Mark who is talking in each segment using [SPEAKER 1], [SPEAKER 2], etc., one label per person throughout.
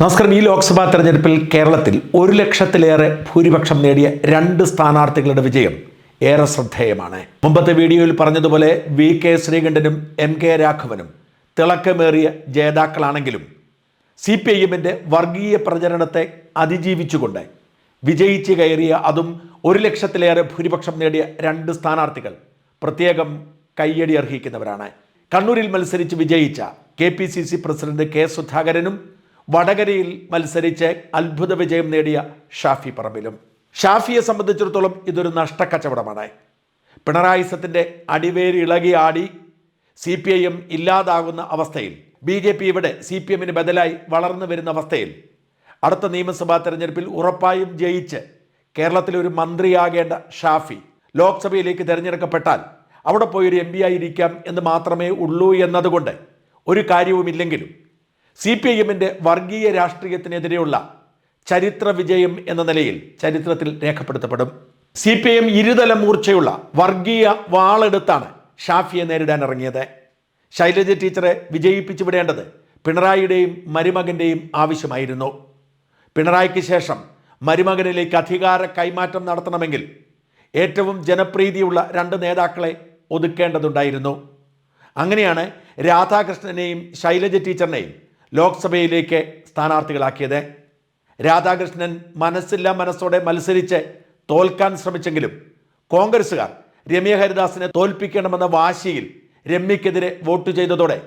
[SPEAKER 1] നമസ്കാരം. ഈ ലോക്സഭാ തെരഞ്ഞെടുപ്പിൽ കേരളത്തിൽ ഒരു ലക്ഷത്തിലേറെ ഭൂരിപക്ഷം നേടിയ രണ്ട് സ്ഥാനാർത്ഥികളുടെ വിജയം ഏറെ ശ്രദ്ധേയമാണ്. മുമ്പത്തെ വീഡിയോയിൽ പറഞ്ഞതുപോലെ വി കെ ശ്രീകണ്ഠനും എം കെ രാഘവനും തിളക്കമേറിയ ജേതാക്കളാണെങ്കിലും സി പി ഐ എമ്മിന്റെ വർഗീയ പ്രചരണത്തെ അതിജീവിച്ചുകൊണ്ട് വിജയിച്ച് കയറിയ അതും ഒരു ലക്ഷത്തിലേറെ ഭൂരിപക്ഷം നേടിയ രണ്ട് സ്ഥാനാർത്ഥികൾ പ്രത്യേകം കയ്യടി അർഹിക്കുന്നവരാണ്. കണ്ണൂരിൽ മത്സരിച്ച് വിജയിച്ച K P C C president K സുധാകരനും വടകരയിൽ മത്സരിച്ച് അത്ഭുത വിജയം നേടിയ ഷാഫി പറമ്പിലും. ഷാഫിയെ സംബന്ധിച്ചിടത്തോളം ഇതൊരു നഷ്ടക്കച്ചവടമാണ്. പിണറായി സത്തിന്റെ അടിവേരി ഇളകി ആടി സി പി ഐ എം ഇല്ലാതാകുന്ന അവസ്ഥയിൽ ബി ജെ പി ഇവിടെ സി പി എമ്മിന് ബദലായി വളർന്നു വരുന്ന അവസ്ഥയിൽ അടുത്ത നിയമസഭാ തെരഞ്ഞെടുപ്പിൽ ഉറപ്പായും ജയിച്ച് കേരളത്തിലെ ഒരു മന്ത്രിയാകേണ്ട ഷാഫി ലോക്സഭയിലേക്ക് തിരഞ്ഞെടുക്കപ്പെട്ടാൽ അവിടെ പോയി ഒരു എം പി ആയിരിക്കാം എന്ന് മാത്രമേ ഉള്ളൂ എന്നതുകൊണ്ട് ഒരു കാര്യവുമില്ലെങ്കിലും സി പി ഐ എമ്മിന്റെ വർഗീയ രാഷ്ട്രീയത്തിനെതിരെയുള്ള ചരിത്ര വിജയം എന്ന നിലയിൽ ചരിത്രത്തിൽ രേഖപ്പെടുത്തപ്പെടും. സി പി ഐ എം ഇരുതല മൂർച്ചയുള്ള വർഗീയ വാളെടുത്താണ് ഷാഫിയെ നേരിടാൻ ഇറങ്ങിയത്. ശൈലജ ടീച്ചറെ വിജയിപ്പിച്ചു വിടേണ്ടത് പിണറായിയുടെയും മരുമകന്റെയും ആവശ്യമായിരുന്നു. പിണറായിക്ക് ശേഷം മരുമകനിലേക്ക് അധികാര കൈമാറ്റം നടത്തണമെങ്കിൽ ഏറ്റവും ജനപ്രീതിയുള്ള രണ്ട് നേതാക്കളെ ഒതുക്കേണ്ടതുണ്ടായിരുന്നു. അങ്ങനെയാണ് രാധാകൃഷ്ണനെയും ശൈലജ ടീച്ചറിനെയും ലോക്സഭയിലേക്ക് സ്ഥാനാർത്ഥികളാക്കിയത്. രാധാകൃഷ്ണൻ മനസ്സില്ല മനസ്സോടെ മത്സരിച്ച് തോൽക്കാൻ ശ്രമിച്ചെങ്കിലും കോൺഗ്രസുകാർ രമ്യ ഹരിദാസിനെ തോൽപ്പിക്കണമെന്ന വാശിയിൽ രമ്യക്കെതിരെ വോട്ട് ചെയ്തതോടെ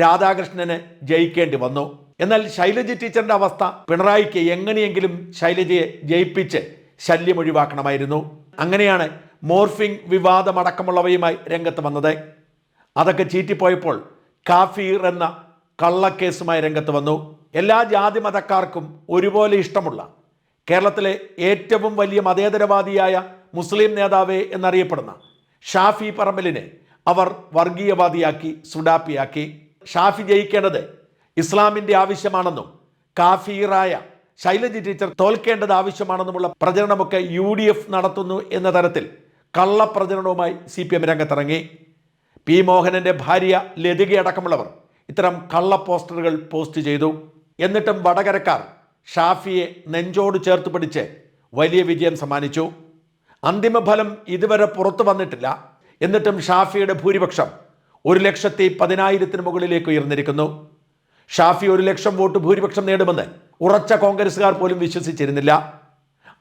[SPEAKER 1] രാധാകൃഷ്ണന് ജയിക്കേണ്ടി വന്നു. എന്നാൽ ശൈലജ ടീച്ചറിന്റെ അവസ്ഥ പിണറായിക്ക് എങ്ങനെയെങ്കിലും ശൈലജയെ ജയിപ്പിച്ച് ശല്യം ഒഴിവാക്കണമായിരുന്നു. അങ്ങനെയാണ് മോർഫിംഗ് വിവാദമടക്കമുള്ളവയുമായി രംഗത്ത് വന്നത്. അതൊക്കെ ചീറ്റിപ്പോയപ്പോൾ കാഫീർ എന്ന കള്ളക്കേസുമായി രംഗത്ത് വന്നു. എല്ലാ ജാതി മതക്കാർക്കും ഒരുപോലെ ഇഷ്ടമുള്ള കേരളത്തിലെ ഏറ്റവും വലിയ മതേതരവാദിയായ മുസ്ലിം നേതാവ് എന്നറിയപ്പെടുന്ന ഷാഫി പറമ്പലിനെ അവർ വർഗീയവാദിയാക്കി സുഡാപ്പിയാക്കി. ഷാഫി ജയിക്കേണ്ടത് ഇസ്ലാമിന്റെ ആവശ്യമാണെന്നും കാഫീറായ ശൈലജി ടീച്ചർ തോൽക്കേണ്ടത് ആവശ്യമാണെന്നുമുള്ള പ്രചരണമൊക്കെ യു ഡി എഫ് നടത്തുന്നു എന്ന തരത്തിൽ കള്ളപ്രചരണവുമായി സി പി എം രംഗത്തിറങ്ങി. പി മോഹനന്റെ ഭാര്യ ലതികയടക്കമുള്ളവർ ഇത്തരം കള്ള പോസ്റ്ററുകൾ പോസ്റ്റ് ചെയ്തു. എന്നിട്ടും വടകരക്കാർ ഷാഫിയെ നെഞ്ചോട് ചേർത്ത് പിടിച്ച് വലിയ വിജയം സമ്മാനിച്ചു. അന്തിമഫലം ഇതുവരെ പുറത്തു വന്നിട്ടില്ല. എന്നിട്ടും ഷാഫിയുടെ ഭൂരിപക്ഷം ഒരു ലക്ഷത്തി പതിനായിരത്തിന് മുകളിലേക്ക് ഉയർന്നിരിക്കുന്നു. ഷാഫി ഒരു ലക്ഷം വോട്ട് ഭൂരിപക്ഷം നേടുമെന്ന് ഉറച്ച കോൺഗ്രസ്സുകാർ പോലും വിശ്വസിച്ചിരുന്നില്ല.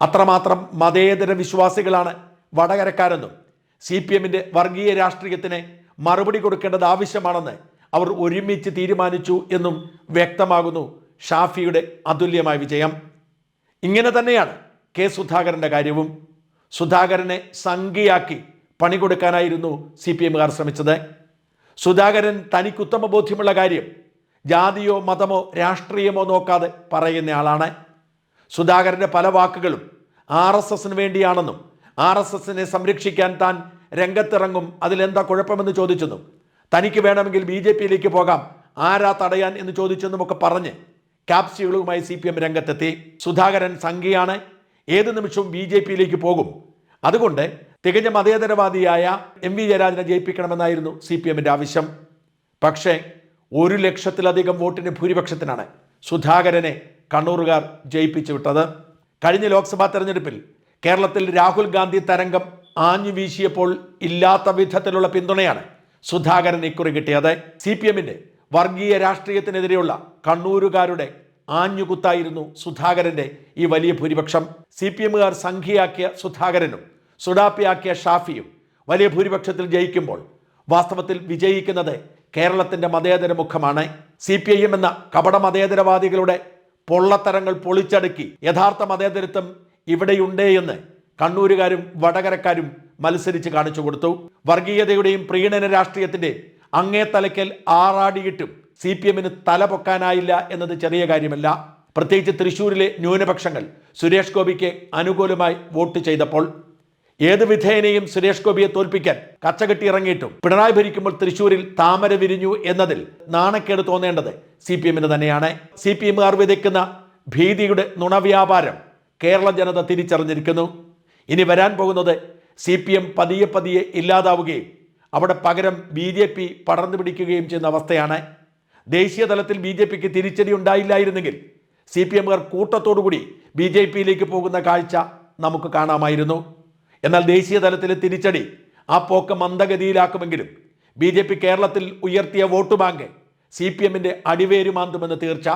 [SPEAKER 1] അത്രമാത്രം മതേതര വിശ്വാസികളാണ് വടകരക്കാരെന്നും സി പി എമ്മിന്റെ വർഗീയ രാഷ്ട്രീയത്തിന് മറുപടി കൊടുക്കേണ്ടത് ആവശ്യമാണെന്ന് അവർ ഒരുമിച്ച് തീരുമാനിച്ചു എന്നും വ്യക്തമാകുന്നു ഷാഫിയുടെ അതുല്യമായ വിജയം. ഇങ്ങനെ തന്നെയാണ് കെ സുധാകരന്റെ കാര്യവും. സുധാകരനെ സംഖ്യയാക്കി പണി കൊടുക്കാനായിരുന്നു സി പി എമ്മുകാർ ശ്രമിച്ചത്. സുധാകരൻ തനിക്കുത്തമ ബോധ്യമുള്ള കാര്യം ജാതിയോ മതമോ രാഷ്ട്രീയമോ നോക്കാതെ പറയുന്ന ആളാണ്. സുധാകരന്റെ പല വാക്കുകളും ആർ എസ് എസിന് വേണ്ടിയാണെന്നും ആർ എസ് എസിനെ സംരക്ഷിക്കാൻ താൻ രംഗത്തിറങ്ങും അതിലെന്താ കുഴപ്പമെന്ന് ചോദിച്ചെന്നും തനിക്ക് വേണമെങ്കിൽ ബി ജെ പിയിലേക്ക് പോകാം. ആരാ തടയാൻ എന്ന് ചോദിച്ചെന്നുമൊക്കെ പറഞ്ഞ് ക്യാപ്സ്യൂളുമായി സി പി എം രംഗത്തെത്തി. സുധാകരൻ സംഖ്യയാണ് ഏത് നിമിഷവും ബി ജെ പിയിലേക്ക് പോകും. അതുകൊണ്ട് തികഞ്ഞ മതേതരവാദിയായ എം വി ജയരാജനെ ജയിപ്പിക്കണമെന്നായിരുന്നു സി പി എമ്മിന്റെ ആവശ്യം. പക്ഷേ ഒരു ലക്ഷത്തിലധികം വോട്ടിന് ഭൂരിപക്ഷത്തിനാണ് സുധാകരനെ കണ്ണൂറുകാർ ജയിപ്പിച്ചു വിട്ടത്. കഴിഞ്ഞ ലോക്സഭാ തെരഞ്ഞെടുപ്പിൽ കേരളത്തിൽ രാഹുൽ ഗാന്ധി തരംഗം ആഞ്ഞു വീശിയപ്പോൾ ഇല്ലാത്ത വിധത്തിലുള്ള പിന്തുണയാണ് സുധാകരൻ ഇക്കുറി കിട്ടിയത് സി പി എമ്മിന്റെ വർഗീയ രാഷ്ട്രീയത്തിനെതിരെയുള്ള കണ്ണൂരുകാരുടെ ആഞ്ഞുകുത്തായിരുന്നു സുധാകരന്റെ ഈ വലിയ ഭൂരിപക്ഷം. സി പി എമ്മുകാർ സംഖ്യയാക്കിയ സുധാകരനും സുഡാപ്പിയാക്കിയ ഷാഫിയും വലിയ ഭൂരിപക്ഷത്തിൽ ജയിക്കുമ്പോൾ വാസ്തവത്തിൽ വിജയിക്കുന്നത് കേരളത്തിന്റെ മതേതര മുഖമാണ്. സി പി ഐ എം എന്ന കപട മതേതരവാദികളുടെ പൊള്ളത്തരങ്ങൾ പൊളിച്ചടുക്കി യഥാർത്ഥ മതേതരത്വം ഇവിടെയുണ്ടേ എന്ന് കണ്ണൂരുകാരും വടകരക്കാരും മത്സരിച്ച് കാണിച്ചു കൊടുത്തു. വർഗീയതയുടെയും പ്രീണന രാഷ്ട്രീയത്തിന്റെ അങ്ങേ തലയ്ക്കൽ ആറാടിയിട്ടും സി പി എമ്മിന് തല പൊക്കാനായില്ല എന്നത് ചെറിയ കാര്യമല്ല. പ്രത്യേകിച്ച് തൃശൂരിലെ ന്യൂനപക്ഷങ്ങൾ സുരേഷ് ഗോപിക്ക് അനുകൂലമായി വോട്ട് ചെയ്തപ്പോൾ ഏത് വിധേയനെയും സുരേഷ് ഗോപിയെ തോൽപ്പിക്കാൻ കച്ചകെട്ടി ഇറങ്ങിയിട്ടും പിണറായി ഭരിക്കുമ്പോൾ തൃശൂരിൽ താമര വിരിഞ്ഞു എന്നതിൽ നാണക്കേട് തോന്നേണ്ടത് സി പി എമ്മിന് തന്നെയാണ്. സി പി എമ്മുകാർ വിതയ്ക്കുന്ന ഭീതിയുടെ നുണവ്യാപാരം കേരള ജനത തിരിച്ചറിഞ്ഞിരിക്കുന്നു. ഇനി വരാൻ പോകുന്നത് സി പി എം പതിയെ പതിയെ ഇല്ലാതാവുകയും അവിടെ പകരം ബി ജെ പി പടർന്നു പിടിക്കുകയും ചെയ്യുന്ന അവസ്ഥയാണ്. ദേശീയ തലത്തിൽ ബി ജെ പിക്ക് തിരിച്ചടി ഉണ്ടായില്ലായിരുന്നെങ്കിൽ സി പി എമ്മുകാർ കൂട്ടത്തോടുകൂടി ബി ജെ പിയിലേക്ക് പോകുന്ന കാഴ്ച നമുക്ക് കാണാമായിരുന്നു. എന്നാൽ ദേശീയ തലത്തിലെ തിരിച്ചടി ആ പോക്ക് മന്ദഗതിയിലാക്കുമെങ്കിലും ബി ജെ പി കേരളത്തിൽ ഉയർത്തിയ വോട്ട് ബാങ്ക് സി പി എമ്മിന്റെ അടിവേരുമാന്തുമെന്ന് തീർച്ച.